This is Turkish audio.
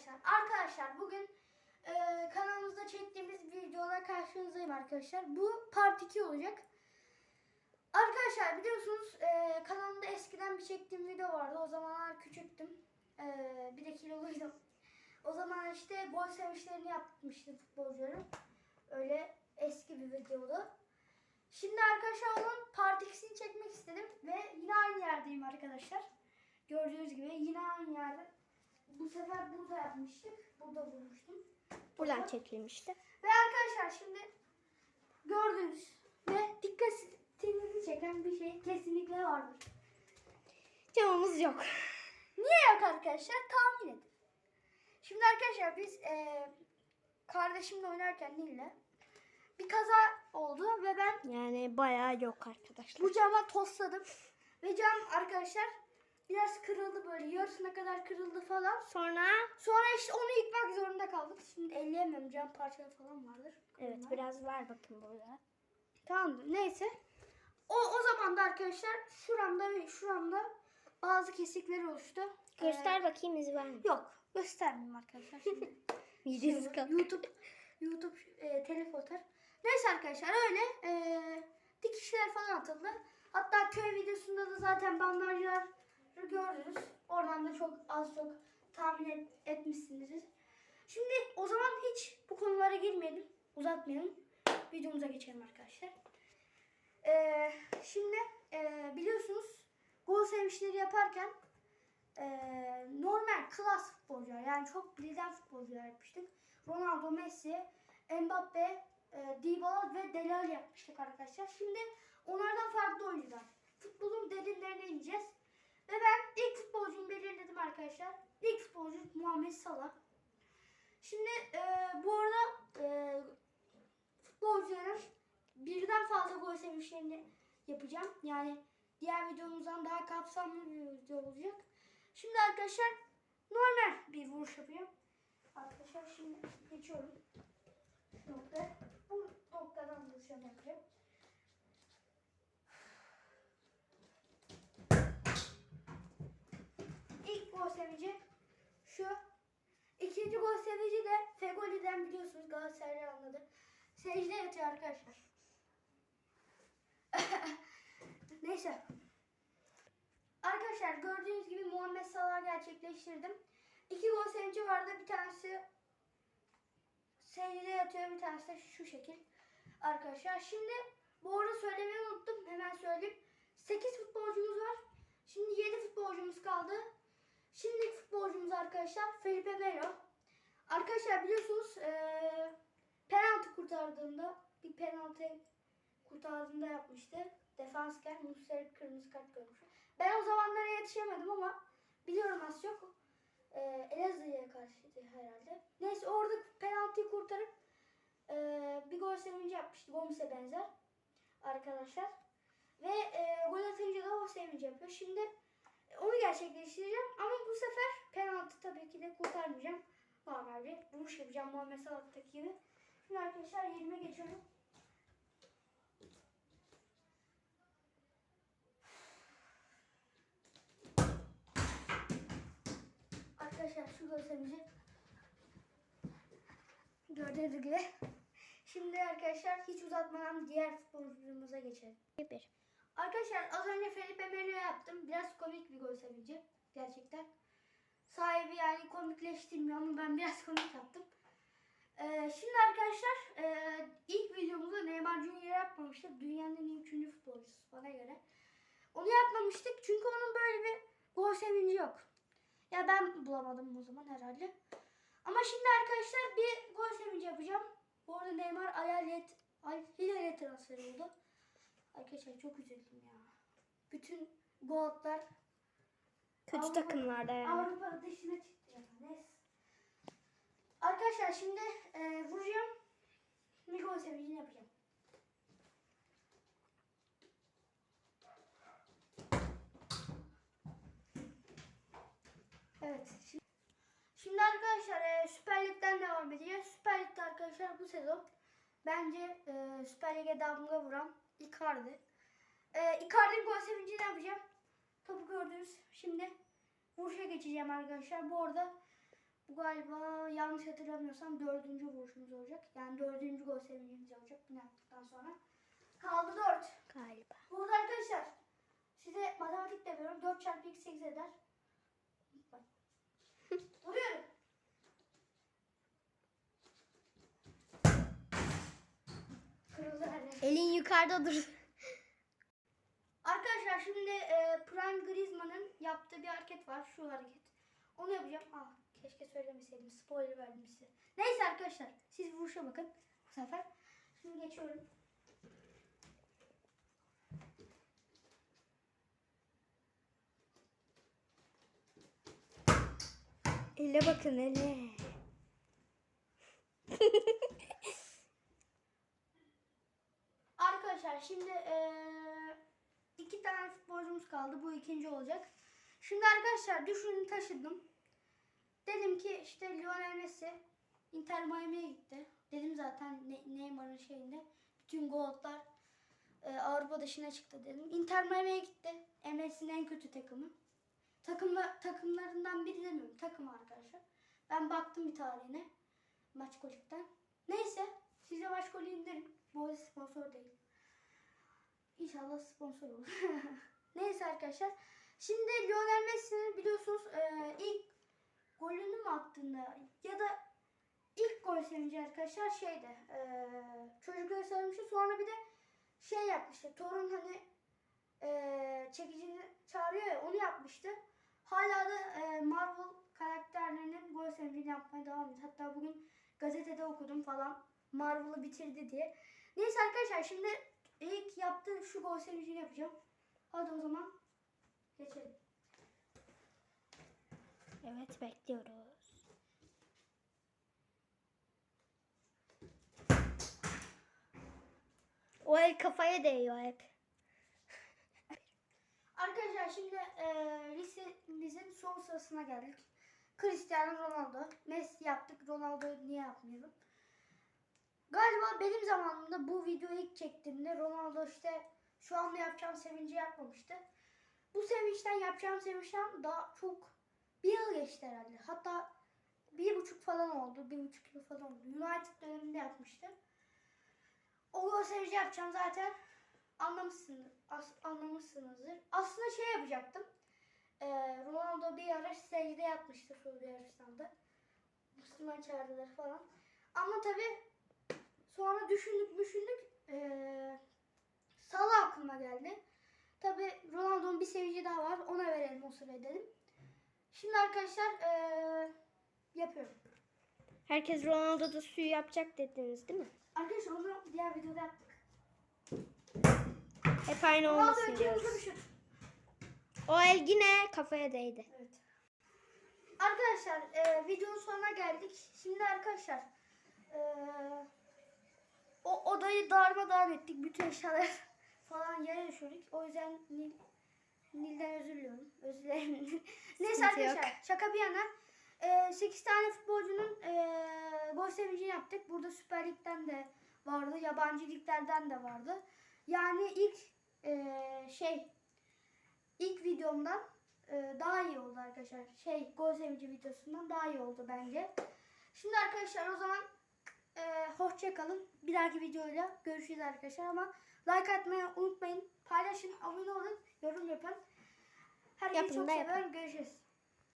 arkadaşlar. Arkadaşlar bugün e, kanalımızda çektiğimiz videolar karşınızdayım arkadaşlar. Bu part 2 olacak. Arkadaşlar biliyorsunuz e, kanalımda eskiden bir çektiğim video vardı. O zamanlar küçüktüm. E, bir de kiloluydum. O zaman işte gol sevinçlerini yapmıştım futbolcuların. Öyle eski bir videodu. Şimdi arkadaşlar onun part 2'sini çekmek istedim. Ve yine aynı yerdeyim arkadaşlar. Gördüğünüz gibi yine aynı yerde. Bu sefer burada yapmıştık. Burada vurmuştum. Buradan çekilmişti. Ve arkadaşlar şimdi gördüğünüz ve dikkatinizi çeken bir şey kesinlikle vardır. Camımız yok. Niye yok arkadaşlar? Tahmin edin. Şimdi arkadaşlar biz eee, kardeşimle oynarken Nil'le bir kaza oldu ve ben Yani bayağı yok arkadaşlar. bu cama tosladım. Ve cam arkadaşlar biraz kırıldı böyle yarısına kadar kırıldı falan. Sonra Sonra işte onu yıkmak zorunda kaldık. Şimdi elleyemem cam parçaları falan vardır. evet biraz var bakın burada. Tamamdır. Neyse. O o zaman da arkadaşlar şuramda ve şuramda bazı kesikler oluştu. Göster bakayım izi var mı? Ee, yok. Göstermeyeyim arkadaşlar şimdi. Kalk. YouTube YouTube e, telif. Neyse arkadaşlar öyle e, dikişler falan atıldı. Hatta köy videosunda da zaten bandajları gördünüz. Oradan da çok az çok tahmin et, etmişsinizdir. Şimdi o zaman hiç bu konulara girmeyelim. Uzatmayalım. Videomuza geçelim arkadaşlar. E, şimdi e, biliyorsunuz gol sevinçleri yaparken e, normal klas futbolcular yani çok bilinen futbolcular yapmıştık. Ronaldo, Messi, Mbappe, e, Dybala ve Dele Alli yapmıştık arkadaşlar. Şimdi onlardan farklı oyuncular. Futbolun derinlerine ineceğiz. Ve ben ilk futbolcumu belirledim arkadaşlar. İlk futbolcu Muhammed Salah. Şimdi e, bu arada e, futbolcuların birden fazla gol sevinçlerini yapacağım. Yani diğer videomuzdan daha kapsamlı bir video olacak. Şimdi arkadaşlar normal bir vuruş yapıyorum. Arkadaşlar şimdi geçiyorum. Nokta. Bu noktadan vuruşunu yapacağım. İlk gol sevinci şu. İkinci gol sevinci de Fegoli'den biliyorsunuz Galatasaray'ı anladı. Secde yatıyor arkadaşlar. Neyse. Arkadaşlar gördüğünüz gibi Muhammed Salah gerçekleştirdim. İki gol sevinci vardı. Bir tanesi secdede yatıyor. Bir tanesi de şu şekil. Arkadaşlar şimdi bu arada söylemeyi unuttum. Hemen söyleyeyim. 8 futbolcumuz var. Şimdi 7 futbolcumuz kaldı. Şimdiki futbolcumuz arkadaşlar Felipe Melo. Arkadaşlar biliyorsunuz eee penaltı kurtardığında bir penaltı kurtardığında yapmıştı. Defansken Muslera kırmızı kart görmüş. Ben o zamanlara yetişemedim ama biliyorum az çok. Ee, Elazığ'a karşıydı herhalde. Neyse orada penaltıyı kurtarıp ee, bir gol sevinci yapmıştı. Gomis'e benzer arkadaşlar. Ve ee, gol atınca da o sevinci yapıyor. Şimdi e, onu gerçekleştireceğim ama bu sefer penaltı tabii ki de kurtarmayacağım. Normal bir vuruş yapacağım Muhammed Salah'taki gibi. Şimdi arkadaşlar yerime geçiyorum. Arkadaşlar şu gösterimizi gördüğünüz gibi. Şimdi arkadaşlar hiç uzatmadan diğer futbolcumuza geçelim. Bir. Arkadaşlar az önce Felipe Melo yaptım. Biraz komik bir gol sevinci. Gerçekten. Sahibi yani komikleştirmiyor ama ben biraz komik yaptım. Ee, şimdi arkadaşlar e, ilk videomuzda Neymar Junior yapmamıştık. Dünyanın en iyi üçüncü futbolcusu bana göre. Onu yapmamıştık çünkü onun böyle bir gol sevinci yok. Ya ben bulamadım o zaman herhalde. Ama şimdi arkadaşlar bir gol sevinci yapacağım. Bu arada Neymar Ayalet, Al Hilal'e transfer oldu. Arkadaşlar çok üzüldüm ya. Bütün goldlar Kötü Avrupa- takımlarda yani. Avrupa dışına çıktı ya. Neyse. Arkadaşlar şimdi e, vuracağım. Bir gol sevincini yapacağım. Evet. Şimdi, şimdi arkadaşlar e, Süper Lig'den devam edeceğiz. Süper Lig'de arkadaşlar bu sezon bence e, Süper Lig'e damga vuran Icardi. E, Icardi'nin gol sevincini yapacağım. Topu gördünüz. Şimdi vuruşa geçeceğim arkadaşlar. Bu arada bu galiba yanlış hatırlamıyorsam dördüncü vuruşumuz olacak. Yani dördüncü gol sevincimiz olacak bunu yaptıktan sonra. Kaldı dört. Galiba. Burada arkadaşlar size matematik de veriyorum. 4 çarpı x 8 eder. Vuruyorum. Kırıldı yer. Elin yukarıda dur. Şimdi e, Prime Griezmann'ın yaptığı bir hareket var. Şu hareket. Onu yapacağım. Ah, keşke söylemeseydim. Spoiler verdim size. Neyse arkadaşlar. Siz vuruşa bakın. Bu sefer. Şimdi geçiyorum. Ele bakın ele. Arkadaşlar şimdi kaldı. Bu ikinci olacak. Şimdi arkadaşlar düşünün taşıdım. Dedim ki işte Lionel Messi Inter Miami'ye gitti. Dedim zaten Ne- Neymar'ın şeyinde. Bütün goldlar eee, Avrupa dışına çıktı dedim. Inter Miami'ye gitti. MLS'in en kötü takımı. Takımla, takımlarından biri demiyorum. Takım arkadaşlar. Ben baktım bir tarihine. Maç kolikten. Neyse. Size maç golü indirin. Bu sponsor değil. İnşallah sponsor olur. Neyse arkadaşlar. Şimdi Lionel Messi'nin biliyorsunuz e, ilk golünü mü attığında ya da ilk gol sevinci arkadaşlar şeyde e, çocukları sarılmıştı. Sonra bir de şey yapmıştı. Torun hani e, çekicini çağırıyor ya onu yapmıştı. Hala da e, Marvel karakterlerinin gol sevincini yapmaya devam ediyor. Hatta bugün gazetede okudum falan. Marvel'ı bitirdi diye. Neyse arkadaşlar şimdi ilk yaptığım şu gol sevincini yapacağım. Hadi o zaman geçelim. Evet bekliyoruz. O el kafaya değiyor hep. Arkadaşlar şimdi e, listemizin son sırasına geldik. Cristiano Ronaldo. Messi yaptık. Ronaldo niye yapmayalım? Galiba benim zamanımda bu videoyu ilk çektiğimde Ronaldo işte şu anda yapacağım sevinci yapmamıştı. Bu sevinçten yapacağım sevinçten daha çok bir yıl geçti herhalde. Hatta bir buçuk falan oldu. Bir buçuk yıl falan oldu. United döneminde yapmıştı. O gol sevinci yapacağım zaten. Anlamışsınız, as- anlamışsınızdır. Aslında şey yapacaktım. Ee, Ronaldo bir ara secde yapmıştı Suudi Arabistan'da. Müslüman çağırdılar falan. Ama tabi sonra düşündük düşündük. Ee, Salah aklıma geldi. Tabi Sevinci daha var. Ona verelim o sırayı dedim. Şimdi arkadaşlar ee, yapıyorum. Herkes Ronaldo'da suyu yapacak dediniz değil mi? Arkadaşlar onu diğer videoda yaptık. Hep aynı Ronaldo olmasın diyoruz. bir şut. O el yine kafaya değdi. Evet. Arkadaşlar e, videonun sonuna geldik. Şimdi arkadaşlar e, o odayı darmadağın ettik. Bütün eşyalar falan yere düşürdük. O yüzden Nil. Özür dilerim. Neyse yok. arkadaşlar şaka bir yana. E, 8 tane futbolcunun e, gol sevincini yaptık. Burada Süper Lig'den de vardı. Yabancı liglerden de vardı. Yani ilk e, şey ilk videomdan e, daha iyi oldu arkadaşlar. Şey gol sevinci videosundan daha iyi oldu bence. Şimdi arkadaşlar o zaman e, hoşça kalın. Bir dahaki videoyla görüşürüz arkadaşlar ama like atmayı unutmayın. Paylaşın, abone olun, yorum yapın. Herkesi Yapın çok da yapın. seviyorum. Görüşürüz.